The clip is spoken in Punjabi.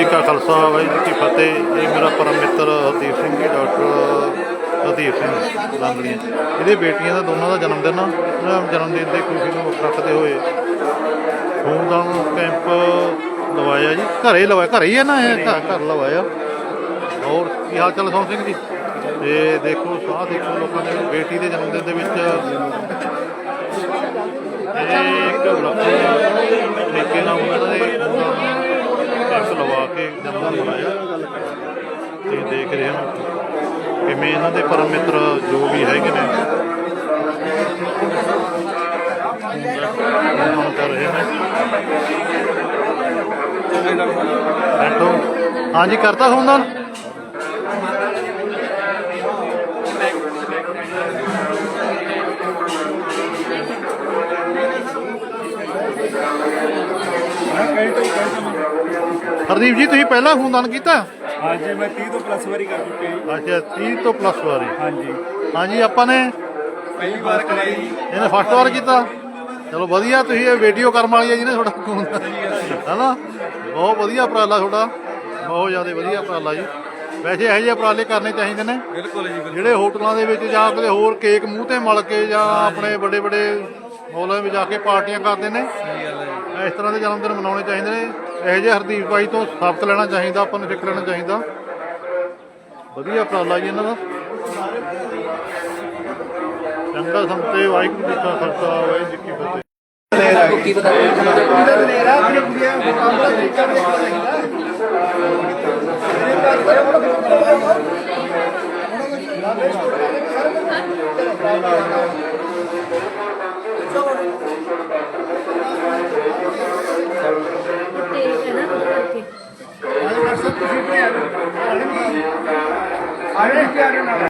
ਜੀ ਕਾ ਖਾਲਸਾ, ਵਾਹਿਗੁਰੂ ਜੀ ਕੀ ਫਤਿਹ। ਇਹ ਮੇਰਾ ਪਰਮ ਮਿੱਤਰ ਹਰਦੀਪ ਸਿੰਘ ਜੀ, ਡਾਕਟਰ ਹਰਦੀਪ ਸਿੰਘ ਲੰਗੜੀਆਂ ਇਹਦੇ ਬੇਟੀਆਂ ਦਾ ਦੋਨਾਂ ਦਾ ਜਨਮ ਦਿਨ ਆ। ਜਨਮ ਦਿਨ ਦੀ ਖੁਸ਼ੀ ਨੂੰ ਰੱਖਦੇ ਹੋਏ ਖੂਨਦਾਨ ਕੈਂਪ ਲਵਾਇਆ ਜੀ। ਘਰੇ ਲਵਾਇਆ, ਘਰੇ ਹੀ ਹੈ ਨਾ ਇਹ? ਘਰ ਘਰ ਲਵਾਇਆ। ਹੋਰ ਕੀ ਹਾਲ ਚਾਲ ਸੋਹਣ ਸਿੰਘ ਜੀ? ਤੇ ਦੇਖੋ, ਸਾਹ ਦੇਖੋ ਲੋਕਾਂ ਦੇ। ਬੇਟੀ ਦੇ ਜਨਮ ਦਿਨ ਦੇ ਵਿੱਚ ਇੱਕ ਲੱਖੇ ਲਵਾ ਮਨਾਇਆ ਤੇ ਦੇਖ ਰਹੇ ਹੋ ਕਿਵੇਂ ਇਹਨਾਂ ਦੇ ਪਰਮ ਮਿੱਤਰ ਜੋ ਵੀ ਹੈਗੇ ਨੇ ਉਹਨਾਂ ਕਰ ਰਹੇ ਨੇ ਬੈਠੋ। ਹਾਂਜੀ, ਕਰਤਾ ਖੂਨਦਾਨ ਹਰਦੀਪ ਜੀ ਤੁਸੀਂ ਪਹਿਲਾਂ ਖੂਨਦਾਨ ਕੀਤਾ? ਹਾਂਜੀ ਮੈਂ 30 ਤੋਂ ਪਲੱਸ ਵਾਰੀ ਕਰ ਚੁੱਕਿਆ ਜੀ। ਅੱਛਾ 30 ਤੋਂ ਪਲੱਸ ਵਾਰੀ। ਹਾਂਜੀ। ਹਾਂਜੀ ਆਪਾਂ ਨੇ ਪਹਿਲੀ ਵਾਰ ਕਰਾਈ ਜੀ। ਇਹਨੇ ਫਸਟ ਵਾਰ ਕੀਤਾ। ਚਲੋ ਵਧੀਆ ਤੁਸੀਂ ਇਹ ਵੀਡੀਓ ਕਰਮ ਵਾਲੀ ਹੈ ਜਿਹਨੇ ਤੁਹਾਡਾ ਖੂਨ। ਹੈਨਾ? ਬਹੁਤ ਵਧੀਆ ਉਪਰਾਲਾ ਤੁਹਾਡਾ। ਬਹੁਤ ਜ਼ਿਆਦਾ ਵਧੀਆ ਉਪਰਾਲਾ ਜੀ। ਵੈਸੇ ਇਹੋ ਜਿਹੇ ਉਪਰਾਲੇ ਕਰਨੇ ਚਾਹੀਦੇ ਨੇ। ਬਿਲਕੁਲ ਜੀ ਬਿਲਕੁਲ। ਜਿਹੜੇ ਹੋਟਲਾਂ ਦੇ ਵਿੱਚ ਜਾਂ ਕਿਤੇ ਹੋਰ ਕੇਕ ਮੂੰਹ ਤੇ ਮਲ ਕੇ ਜਾਂ ਆਪਣੇ ਵੱਡੇ ਵੱਡੇ ਮੌਲਾਂ ਵਿੱਚ ਜਾ ਕੇ ਪਾਰਟੀਆਂ ਕਰਦੇ ਨੇ। ਇਸ ਤਰ੍ਹਾਂ ਦੇ ਜਨਮ ਦਿਨ ਮਨਾਉਣੇ ਚਾਹੀਦੇ ਨੇ। ਇਹੋ ਜਿਹੇ ਹਰਦੀਪ ਭਾਈ ਤੋਂ ਸਬਕ ਲੈਣਾ ਚਾਹੀਦਾ, ਆਪਾਂ ਨੂੰ ਸਿੱਖ ਲੈਣਾ ਚਾਹੀਦਾ। ਵਧੀਆ ਉਪਰਾਲਾ ਜੀ ਇਹਨਾਂ ਦਾ। ਚੰਗਾ ਸੰਤੇ, ਵਾਹਿਗੁਰੂ ਜੀ ਕਾ ਖਾਲਸਾ, ਵਾਹਿਗੁਰੂ ਜੀ ਕੀ ਫਤਿਹ। ਤੇ ਕਰਕੇ ਆਰੇ ਕੀ ਆਰੇ ਨਾ